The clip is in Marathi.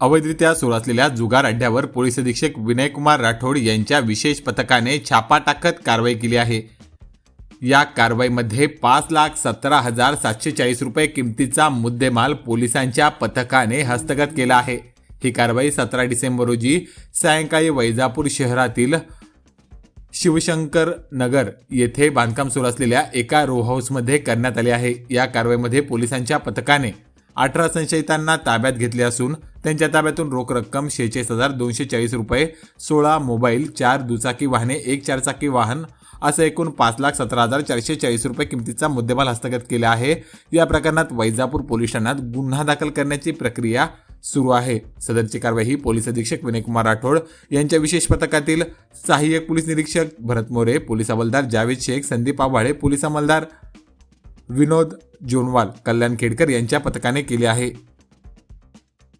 अवैधरित्या सुरू असलेल्या जुगार अड्ड्यावर पोलीस अधीक्षक विनयकुमार राठोड यांच्या विशेष पथकाने छापा टाकत कारवाई केली आहे. या कारवाईमध्ये पाच लाख सतरा हजार सातशे चाळीस रुपये किमतीचा मुद्देमाल पोलिसांच्या पथकाने हस्तगत केला आहे. ही कारवाई सतरा डिसेंबर रोजी सायंकाळी वैजापूर शहरातील शिवशंकर नगर येथे बांधकाम सुरू असलेल्या एका रो हाऊसमध्ये करण्यात आले आहे. या कारवाईमध्ये पोलिसांच्या पथकाने अठरा संशयितांना ताब्यात घेतले असून त्यांच्या ताब्यातून रोख रक्कम शेहेचाळीस हजार दोनशे चाळीस रुपये सोळा मोबाईल चार दुचाकी वाहने एक चारचाकी वाहन असं एकूण पाच लाख सतरा हजार चारशे चाळीस रुपये किमतीचा मुद्देमाल हस्तगत केला आहे. या प्रकरणात वैजापूर पोलीस ठाण्यात गुन्हा दाखल करण्याची प्रक्रिया सुरू आहे. सदरची कारवाई ही पोलीस अधीक्षक विनयकुमार राठोड यांच्या विशेष पथकातील सहाय्यक पोलीस निरीक्षक भरत मोरे पोलीस हवालदार जावेद शेख संदीप आव्हाळे पोलीस अंमलदार विनोद जोनवाल कल्याण खेडकर यांच्या पथकाने केले आहे.